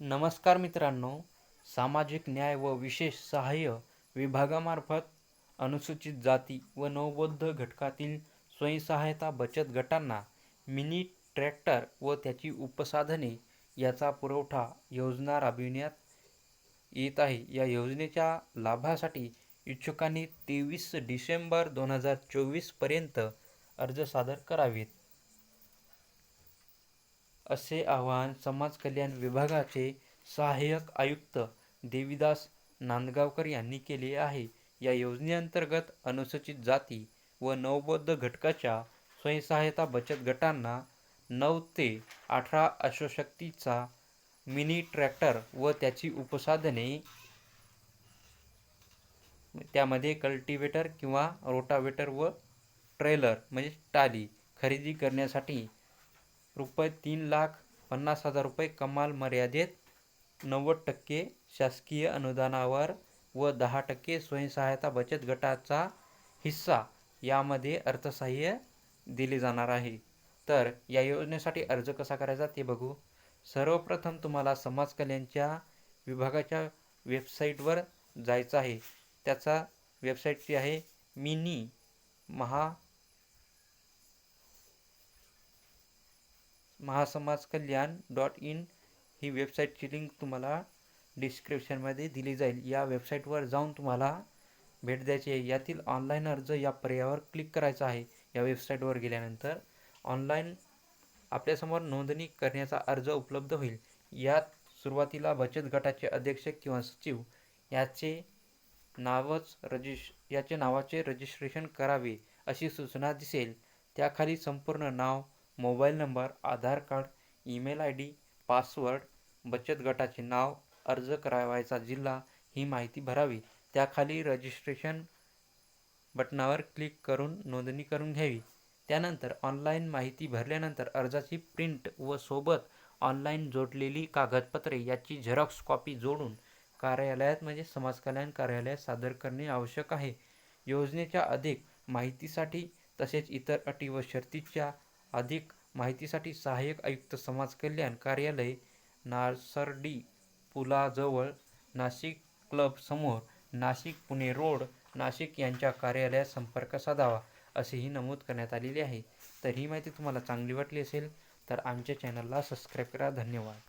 नमस्कार मित्रांनो सामाजिक न्याय व विशेष सहाय्य विभागामार्फत अनुसूचित जाती व नवबौद्ध घटकातील स्वयंसहायता बचत गटांना मिनी ट्रॅक्टर व त्याची उपसाधने याचा पुरवठा योजना राबविण्यात येत आहे. या योजनेच्या लाभासाठी इच्छुकांनी तेवीस डिसेंबर दोन हजार चोवीसपर्यंत अर्ज सादर करावेत. असे आवाहन समाज कल्याण विभागाचे सहाय्यक आयुक्त देविदास नांदगावकर यांनी केले आहे. या योजनेअंतर्गत अनुसूचित जाती व नवबौद्ध घटकाच्या स्वयंसहायता बचत गटांना नऊ ते अठरा अश्वशक्तीचा मिनी ट्रॅक्टर व त्याची उपसाधने त्यामध्ये कल्टिवेटर किंवा रोटावेटर व ट्रेलर म्हणजे टाली खरेदी करण्यासाठी रुपये तीन लाख पन्नास हजार रुपये कमाल मर्यादेत नव्वद टक्के शासकीय अनुदानावर व दहा टक्के स्वयंसहायता बचत गटाचा हिस्सा यामध्ये अर्थसहाय्य दिले जाणार आहे. तर या योजनेसाठी अर्ज कसा करायचा ते बघू. सर्वप्रथम तुम्हाला समाज कल्याणच्या विभागाच्या वेबसाईटवर जायचं आहे. त्याचा वेबसाईट जी आहे mini Maha Mahasamaj Kalyan dot in ही वेबसाईटची लिंक तुम्हाला डिस्क्रिप्शनमध्ये दिली जाईल. या वेबसाईटवर जाऊन तुम्हाला भेट द्यायची आहे. यातील ऑनलाईन अर्ज या पर्यायावर क्लिक करायचा आहे. या वेबसाईटवर गेल्यानंतर ऑनलाईन आपल्यासमोर नोंदणी करण्याचा अर्ज उपलब्ध होईल. यात सुरुवातीला बचत गटाचे अध्यक्ष किंवा सचिव याचे नावच रजिश याचे नावाचे रजिस्ट्रेशन करावे अशी सूचना दिसेल. त्याखाली संपूर्ण नाव mobile number Aadhaar card email I D password बचत गटाचे नाव अर्ज करावायचा जिल्हा ही माहिती भरावी. त्याखाली रजिस्ट्रेशन बटनावर क्लिक करून नोंदणी करून घ्यावी. त्यानंतर ऑनलाईन माहिती भरल्यानंतर अर्जाची प्रिंट व सोबत ऑनलाईन जोडलेली कागदपत्रे याची झेरॉक्स कॉपी जोडून कार्यालयात म्हणजे समाज कल्याण कार्यालयात सादर करणे आवश्यक आहे. योजनेच्या अधिक माहितीसाठी तसेच इतर अटी व शर्तीच्या अधिक माहितीसाठी सहाय्यक आयुक्त समाज कल्याण कार्यालय नासर्डी पुलाजवळ नाशिक क्लब समोर नाशिक पुणे रोड नाशिक यांच्या कार्यालयात संपर्क साधावा असेही नमूद करण्यात आलेले आहे. तर ही माहिती तुम्हाला चांगली वाटली असेल तर आमच्या चॅनलला सबस्क्राईब करा. धन्यवाद.